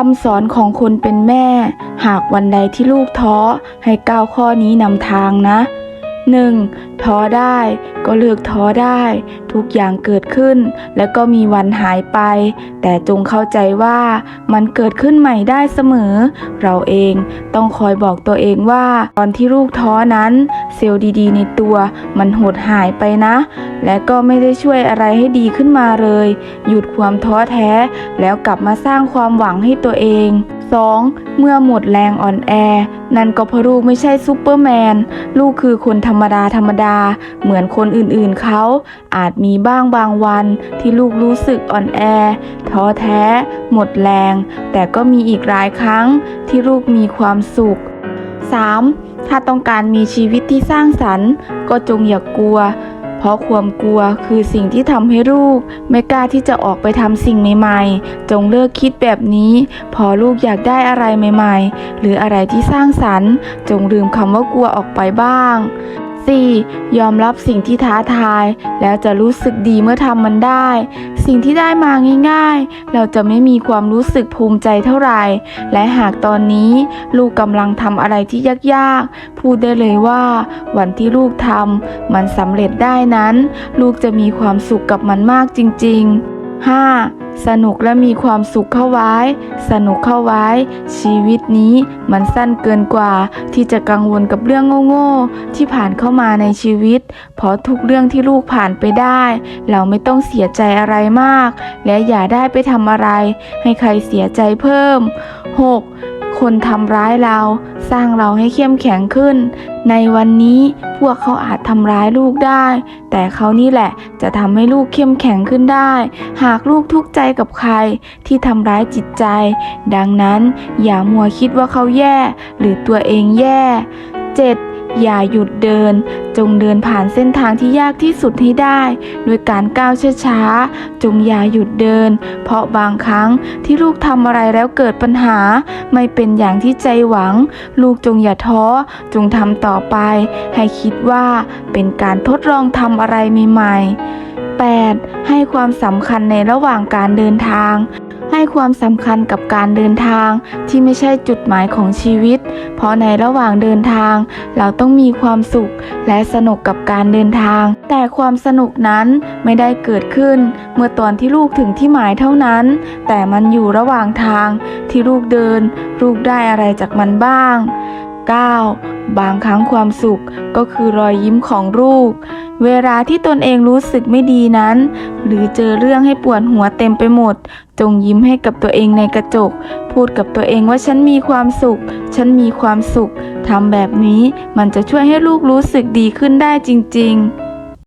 คำสอนของคนเป็นแม่ หากวันใดที่ลูกท้อให้ก้าวข้อนี้นำทางนะ 1. ท้อได้ก็เลือกท้อได้ ทุกอย่างเกิดขึ้น แล้วก็มีวันหายไป แต่จงเข้าใจว่ามันเกิดขึ้นใหม่ได้เสมอ เราเองต้องคอยบอกตัวเองว่า ตอนที่ลูกท้อนั้น เซลล์ดีๆ ในตัว มันหดหายไปนะ และก็ไม่ได้ช่วยอะไรให้ดีขึ้นมาเลย หยุดความท้อแท้ แล้วกลับมาสร้างความหวังให้ตัวเอง 2. เมื่อหมดแรงอ่อนแอ นั่นก็เพราะลูกไม่ใช่ซูเปอร์แมน ลูกคือคนธรรมดาธรรมดา เหมือนคนอื่นๆเขา อาจมีบ้างบางวันที่ลูกรู้สึกอ่อนแอ ท้อแท้ หมดแรง แต่ก็มีอีกหลายครั้งที่ลูกมีความสุข 3. ถ้าต้องการมีชีวิตที่สร้างสรรค์ ก็จงอย่ากกลัว เพราะความกลัวคือสิ่งที่ทำให้ลูก ไม่กล้าที่จะออกไปทำสิ่งใหม่ๆ จงเลิกคิดแบบนี้ พอลูกอยากได้อะไรใหม่ ๆ หรืออะไรที่สร้างสรรค์ จงลืมคำว่ากลัวออกไปบ้าง 4. ยอมรับสิ่งที่ท้าทาย แล้วจะรู้สึกดีเมื่อทำมันได้ สิ่งที่ได้มาง่ายๆ เราจะไม่มีความรู้สึกภูมิใจเท่าไหร่ และหากตอนนี้ลูกกำลังทำอะไรที่ยากๆ พูดได้เลยว่า วันที่ลูกทำมันสำเร็จได้นั้น ลูกจะมีความสุขกับมันมากจริงๆ 5. สนุกและมีความสุขเข้าไว้ สนุกเข้าไว้ ชีวิตนี้มันสั้นเกินกว่า ที่จะกังวลกับเรื่องโง่ๆที่ผ่านเข้ามาในชีวิต เพราะทุกเรื่องที่ลูกผ่านไปได้ เราไม่ต้องเสียใจอะไรมาก และอย่าได้ไปทำอะไร ให้ใครเสียใจเพิ่ม 6. คนทำร้ายเรา สร้างเราให้เข้มแข็งขึ้น ในวันนี้พวกเขาอาจทำร้ายลูกได้ แต่เขานี่แหละจะทำให้ลูกเข้มแข็งขึ้นได้ หากลูกทุกข์ใจกับใครที่ทำร้ายจิตใจ ดังนั้นอย่ามัวคิดว่าเขาแย่ หรือตัวเองแย่ 7. อย่าหยุดเดิน จงเดินผ่านเส้นทางที่ยากที่สุดให้ได้โดยการก้าวช้าๆ จงอย่าหยุดเดิน เพราะบางครั้งที่ลูกทำอะไรแล้วเกิดปัญหา ไม่เป็นอย่างที่ใจหวัง ลูกจงอย่าท้อ จงทำต่อไป ให้คิดว่าเป็นการทดลองทำอะไรใหม่ๆ 8. ให้ความสำคัญในระหว่างการเดินทาง ให้ความสำคัญกับการเดินทางที่ไม่ใช่จุดหมายของชีวิต เพราะในระหว่างเดินทาง เราต้องมีความสุขและสนุกกับการเดินทาง แต่ความสนุกนั้นไม่ได้เกิดขึ้น เมื่อตอนที่ลูกถึงที่หมายเท่านั้น แต่มันอยู่ระหว่างทางที่ลูกเดิน ลูกได้อะไรจากมันบ้าง 9. บางครั้งความสุขก็คือรอยยิ้มของลูก เวลาที่ตนเองรู้สึกไม่ดีนั้น หรือเจอเรื่องให้ปวดหัวเต็มไปหมด จงยิ้มให้กับตัวเองในกระจก พูดกับตัวเองว่าฉันมีความสุข ฉันมีความสุขทำแบบนี้มันจะช่วยให้ลูกรู้สึกดีขึ้นได้จริง ๆ